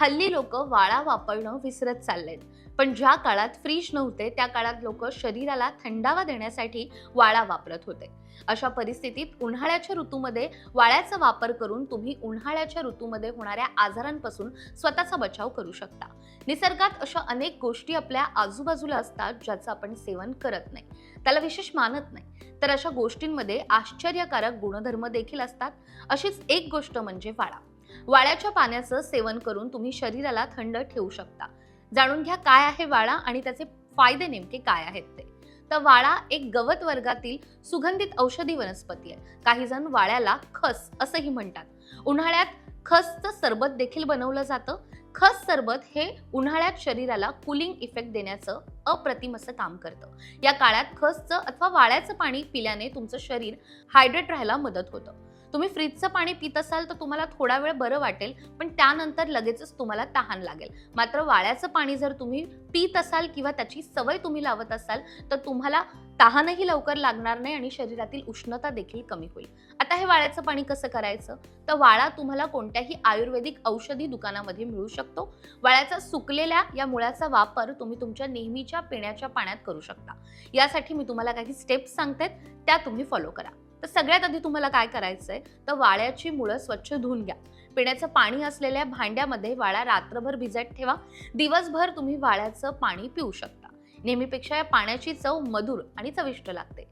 हल्ली लोक वाळा वापरणं विसरत चाललेत. पण ज्या काळात फ्रीज नव्हते त्या काळात लोक शरीराला थंडावा देण्यासाठी वाळा वापरत होते. अशा परिस्थितीत उन्हाळ्याच्या ऋतूमध्ये वाळ्याचा वापर करून तुम्ही उन्हाळ्याच्या ऋतूमध्ये होणाऱ्या आजारांपासून स्वतःचा बचाव करू शकता. निसर्गात अशा अनेक गोष्टी आपल्या आजूबाजूला असतात ज्याचं आपण सेवन करत नाही. त्याला विशेष मानत नाही. तर अशा गोष्टींमध्ये आश्चर्यकारक गुणधर्म देखील असतात. अशीच एक गोष्ट म्हणजे वाळा. वाळ्याच्या पाण्याचं सेवन करून तुम्ही शरीराला थंड ठेवू शकता. जाणून घ्या काय आहे वाळा आणि त्याचे फायदे नेमके काय आहेत ते. तर वाळा एक गवत वर्गातील सुगंधित औषधी वनस्पती आहे. काही जण वाळ्याला खस असंही म्हणतात. उन्हाळ्यात खसचं सरबत देखील बनवलं जातं. खस सरबत हे उन्हाळ्यात शरीराला कुलिंग इफेक्ट देण्याचं अप्रतिम असं काम करतं. या काळात खसचं अथवा वाळ्याचं पाणी पिल्याने तुमचं शरीर हायड्रेट राहायला मदत होतं. तुम्ही फ्रीजचं पाणी पित असाल तर तुम्हाला थोडा वेळ बरं वाटेल पण त्यानंतर लगेचच तुम्हाला तहान लागेल. मात्र वाळ्याचं पाणी जर तुम्ही पित असाल किंवा त्याची सवय तुम्ही लावत असाल तर तुम्हाला तहानही लवकर लागणार नाही आणि शरीरातील उष्णता देखील कमी होईल. आता हे वाळ्याचं पाणी कसं करायचं? तर वाळा तुम्हाला कोणत्याही आयुर्वेदिक औषधी दुकानामध्ये मिळू शकतो. वाळ्याचा सुकलेल्या या मुळाचा वापर तुम्ही तुमच्या नेहमीच्या पिण्याच्या पाण्यात करू शकता. यासाठी मी तुम्हाला काही स्टेप्स सांगते त्या तुम्ही फॉलो करा. तर सगळ्यात आधी तुम्हाला काय करायचं आहे तर वाळ्याची मुळं स्वच्छ धुवून घ्या. पिण्याचं पाणी असलेल्या भांड्यामध्ये वाळा रात्रभर भिजत ठेवा. दिवसभर तुम्ही वाळ्याचं पाणी पिऊ शकता. नेहमीपेक्षा या पाण्याची चव मधुर आणि चविष्ट लागते.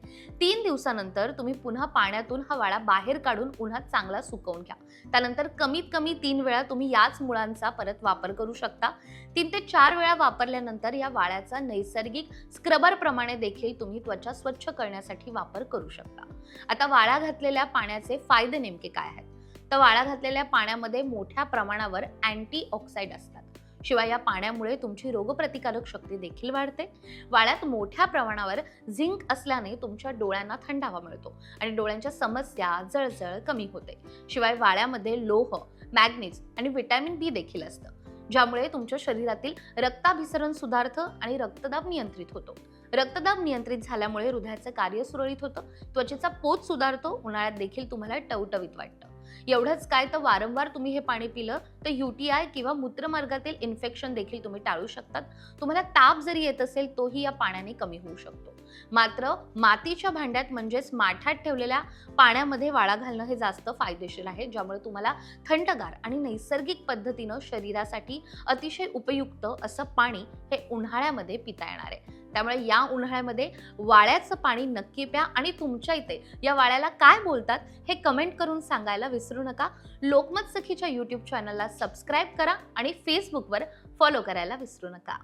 तीन दिवसानंतर तुम्ही पुन्हा पाण्यातून हा वाळा बाहेर काढून उन्हात चांगला सुकवून घ्या. त्यानंतर कमीत कमी तीन वेळा तुम्ही याच मुळांचा परत वापर करू शकता. तीन ते चार वेळा वापरल्यानंतर या वाळ्याचा नैसर्गिक स्क्रबर प्रमाणे देखील तुम्ही त्वचा स्वच्छ करण्यासाठी वापर करू शकता. आता वाळा घातलेल्या पाण्याचे फायदे नेमके काय आहेत? तर वाळा घातलेल्या पाण्यामध्ये मोठ्या प्रमाणावर अँटी ऑक्साईड असतात. शिवाय या पाण्यामुळे तुमची रोगप्रतिकारक शक्ती देखील वाढते. वाळ्यात मोठ्या प्रमाणावर झिंक असल्याने तुमच्या डोळ्यांना थंडावा मिळतो आणि डोळ्यांच्या समस्या जळजळ कमी होते. शिवाय वाळ्यामध्ये लोह मॅग्नीज आणि व्हिटॅमिन बी देखील असतं ज्यामुळे तुमच्या शरीरातील रक्ताभिसरण सुधारतं आणि रक्तदाब नियंत्रित होतो. रक्तदाब नियंत्रित झाल्यामुळे हृदयाचं कार्य सुरळीत होतं त्वचेचा पोत सुधारतो उन्हाळ्यात देखील तुम्हाला टवटवीत वाटतं. एवढंच काय तर वारंवार तुम्ही हे पाणी पिलं तर युटीआय किंवा मूत्रमार्गातील इन्फेक्शन देखील तुम्ही टाळू शकतात. तुम्हाला ताप जरी येत असेल तोही या पाण्याने कमी होऊ शकतो. मात्र मातीच्या भांड्यात म्हणजेच माठात ठेवलेल्या पाण्यामध्ये वाळा घालणं हे जास्त फायदेशीर आहे ज्यामुळे तुम्हाला थंडगार आणि नैसर्गिक पद्धतीनं शरीरासाठी अतिशय उपयुक्त असं पाणी हे उन्हाळ्यामध्ये पिता येणार आहे. त्यामुळे या उन्हाळ्यामध्ये वाळ्याचं पाणी नक्की प्या आणि तुमच्या इथे या वाळ्याला काय बोलतात हे कमेंट करून सांगायला विसरू नका. लोकमत सखीच्या यूट्यूब चॅनलला सबस्क्राईब करा आणि फेसबुकवर फॉलो करायला विसरू नका.